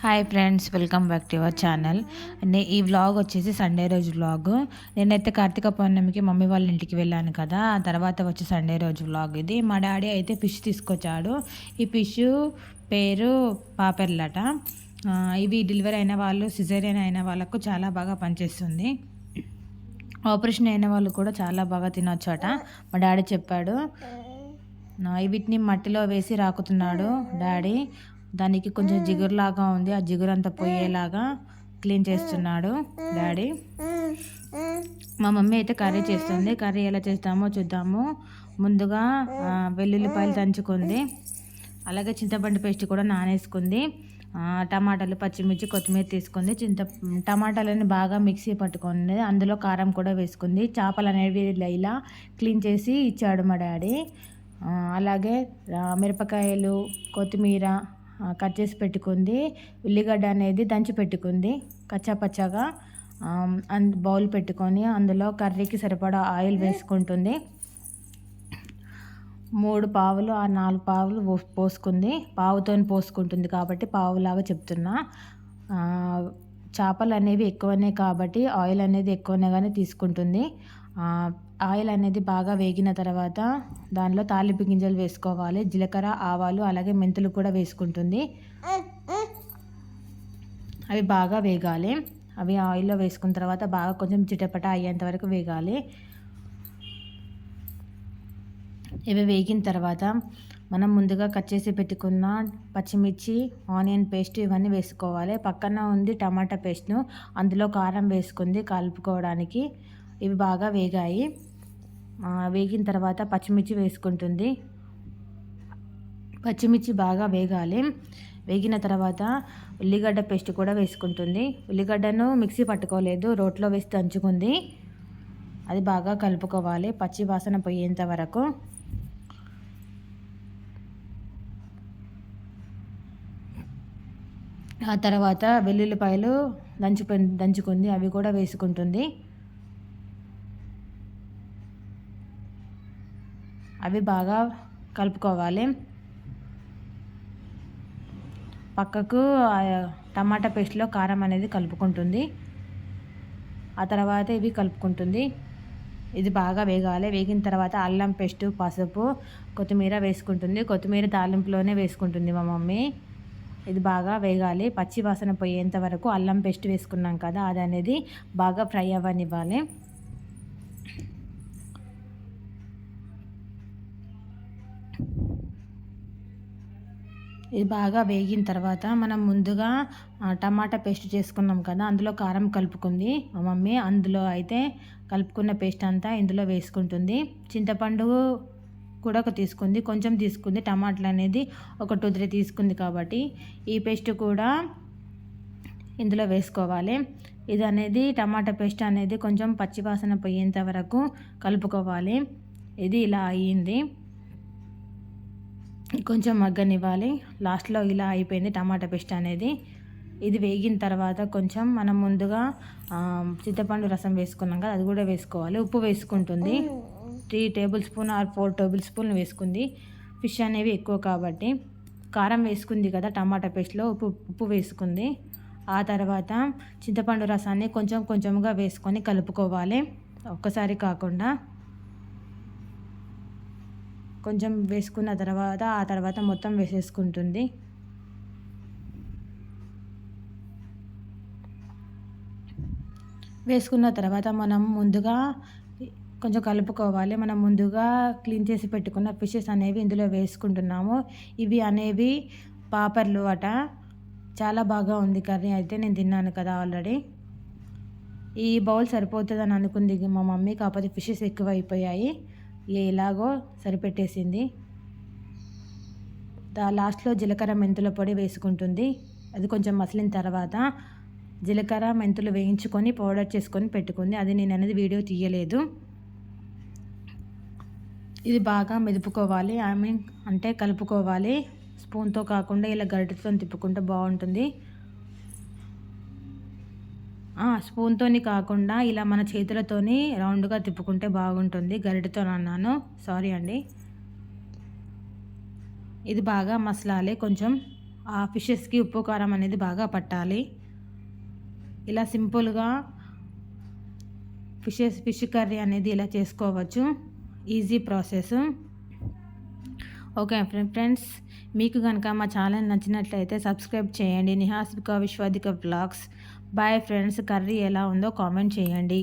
Hi friends welcome back to your channel నే ఈ vlog వచ్చేసి సండే రోజు వ్లాగ్ నేనైతే కార్తీక పౌర్ణమికి మమ్మీ వాళ్ళ ఇంటికి వెళ్ళాను కదా ఆ తర్వాత వచ్చి సండే రోజు వ్లాగ్ ఇది. మా డాడీ అయితే ఫిష్ తీసుకొచ్చాడు. ఈ ఫిష్ పేరు పాపెర్లట. ఇవి డెలివరీ అయిన వాళ్ళు సిజేరియన్ అయిన వాళ్ళకు చాలా బాగా పనిచేస్తుంది. ఆపరేషన్ అయిన వాళ్ళు కూడా చాలా బాగా తినొచ్చట మా డాడీ చెప్పాడు. వీటిని మట్టిలో వేసి రాకుతున్నాడు డాడీ. దానికి కొంచెం జిగురులాగా ఉంది. ఆ జిగురు అంతా పోయేలాగా క్లీన్ చేస్తున్నాడు డాడీ. మా మమ్మీ అయితే కర్రీ చేస్తుంది. కర్రీ ఎలా చేస్తామో చూద్దాము. ముందుగా వెల్లుల్లిపాయలు దంచుకుంది. అలాగే చింతపండు పేస్ట్ కూడా నానేసుకుంది. టమాటాలు పచ్చిమిర్చి కొత్తిమీర తీసుకుంది. చింత టమాటాలని బాగా మిక్సీ పట్టుకుంది. అందులో కారం కూడా వేసుకుంది. చేపలు అనేవి ఇలా క్లీన్ చేసి ఇచ్చాడు మా డాడీ. అలాగే మిరపకాయలు కొత్తిమీర కట్ చేసి పెట్టుకుంది. ఉల్లిగడ్డ అనేది దంచి పెట్టుకుంది. కచ్చా పచ్చగా ఆ, అండ్ బౌల్ పెట్టుకొని అందులో కర్రీకి సరిపడా ఆయిల్ వేసుకుంటుంది. మూడు పావులు ఆ నాలుగు పావులు పోసుకుంది. పావుతో పోసుకుంటుంది కాబట్టి పావులాగా చెప్తున్నా. చేపలు అనేవి ఎక్కువనే కాబట్టి ఆయిల్ అనేది ఎక్కువనే కానీ తీసుకుంటుంది. ఆయిల్ అనేది బాగా వేగిన తర్వాత దానిలో తాలింపు గింజలు వేసుకోవాలి. జీలకర్ర ఆవాలు అలాగే మెంతులు కూడా వేసుకుంటుంది. అవి బాగా వేగాలి. అవి ఆయిల్లో వేసుకున్న తర్వాత బాగా కొంచెం చిటపట అయ్యేంత వరకు వేగాలి. ఇవి వేగిన తర్వాత మనం ముందుగా కట్ చేసి పెట్టుకున్న పచ్చిమిర్చి ఆనియన్ పేస్ట్ ఇవన్నీ వేసుకోవాలి. పక్కన ఉంది టమాటా పేస్ట్ను. అందులో కారం వేసుకుంది కలుపుకోవడానికి. ఇవి బాగా వేగాయి. వేగిన తర్వాత పచ్చిమిర్చి వేసుకుంటుంది. పచ్చిమిర్చి బాగా వేగాలి. వేగిన తర్వాత ఉల్లిగడ్డ పేస్ట్ కూడా వేసుకుంటుంది. ఉల్లిగడ్డను మిక్సీ పట్టుకోలేదు. రోట్లో వేసి దంచుకుంది. అది బాగా కలుపుకోవాలి. పచ్చి వాసన పోయేంత వరకు. ఆ తర్వాత వెల్లుల్లిపాయలు దంచు దంచుకుంది అవి కూడా వేసుకుంటుంది. అవి బాగా కలుపుకోవాలి. పక్కకు టమాటా పేస్ట్లో కారం అనేది కలుపుకుంటుంది. ఆ తర్వాత ఇవి కలుపుకుంటుంది. ఇది బాగా వేగాలి. వేగిన తర్వాత అల్లం పేస్ట్ పసుపు కొత్తిమీర వేసుకుంటుంది. కొత్తిమీర తాలింపులోనే వేసుకుంటుంది మా మమ్మీ. ఇది బాగా వేగాలి. పచ్చి వాసన పోయేంత వరకు అల్లం పేస్ట్ వేసుకున్నాం కదా అది అనేది బాగా ఫ్రై అవ్వనివ్వాలి. ఇది బాగా వేగిన తర్వాత మనం ముందుగా టమాటా పేస్ట్ చేసుకున్నాం కదా అందులో కారం కలుపుకుంది. మా మమ్మీ అందులో అయితే కలుపుకున్న పేస్ట్ అంతా ఇందులో వేసుకుంటుంది. చింతపండు కూడా ఒక తీసుకుంది. కొంచెం తీసుకుంది. టమాటాలు అనేది ఒక టూ త్రీ తీసుకుంది కాబట్టి ఈ పేస్ట్ కూడా ఇందులో వేసుకోవాలి. ఇది అనేది టమాటా పేస్ట్ అనేది కొంచెం పచ్చివాసన పోయేంత వరకు కలుపుకోవాలి. ఇది ఇలా అయ్యింది. కొంచెం మగ్గనివ్వాలి. లాస్ట్లో ఇలా అయిపోయింది టమాటా పేస్ట్ అనేది. ఇది వేగిన తర్వాత కొంచెం మనం ముందుగా చింతపండు రసం వేసుకున్నాం కదా అది కూడా వేసుకోవాలి. ఉప్పు వేసుకుంటుంది. Three tablespoon or four tablespoon వేసుకుంది. ఫిష్ అనేవి ఎక్కువ కాబట్టి. కారం వేసుకుంది కదా టమాటా పేస్ట్లో ఉప్పు ఉప్పు వేసుకుంది. ఆ తర్వాత చింతపండు రసాన్ని కొంచెం కొంచెంగా వేసుకొని కలుపుకోవాలి. ఒక్కసారి కాకుండా కొంచెం వేసుకున్న తర్వాత ఆ తర్వాత మొత్తం వేసేసుకుంటుంది. వేసుకున్న తర్వాత మనం ముందుగా కొంచెం కలుపుకోవాలి. మనం ముందుగా క్లీన్ చేసి పెట్టుకున్న ఫిషెస్ అనేవి ఇందులో వేసుకుంటున్నాము. ఇవి అనేవి పాపర్లు అట. చాలా బాగా ఉంది కర్రీ. అయితే నేను తిన్నాను కదా ఆల్రెడీ. ఈ బౌల్ సరిపోతుందని అనుకుంది మా మమ్మీ. కాకపోతే ఫిషెస్ ఎక్కువ అయిపోయాయి ఎలాగో సరిపెట్టేసింది. దా లాస్ట్లో జీలకర్ర మెంతుల పొడి వేసుకుంటుంది. అది కొంచెం మసిలిన తర్వాత జీలకర్ర మెంతులు వేయించుకొని పౌడర్ చేసుకొని పెట్టుకుంది. అది నేను అనేది వీడియో తీయలేదు. ఇది బాగా మెదుపుకోవాలి. ఐ మీన్ అంటే కలుపుకోవాలి. స్పూన్తో కాకుండా ఇలా గరిటతో తిప్పుకుంటే బాగుంటుంది. స్పూన్తోని కాకుండా ఇలా మన చేతులతోని రౌండ్గా తిప్పుకుంటే బాగుంటుంది. గరిటతో అన్నాను. సారీ అండి. ఇది బాగా మసలాలి. కొంచెం ఆ ఫిషెస్కి ఉప్పు కారం అనేది బాగా పట్టాలి. ఇలా సింపుల్గా ఫిషెస్ ఫిష్ కర్రీ అనేది ఇలా చేసుకోవచ్చు. Easy process. ఓకే ఫ్రెండ్స్ మీకు కనుక మా ఛానల్ నచ్చినట్లయితే సబ్స్క్రైబ్ చేయండి. నిహాసిక విశ్వాదిక బ్లాగ్స్. బాయ్ ఫ్రెండ్స్ కర్రీ ఎలా ఉందో కామెంట్ చేయండి.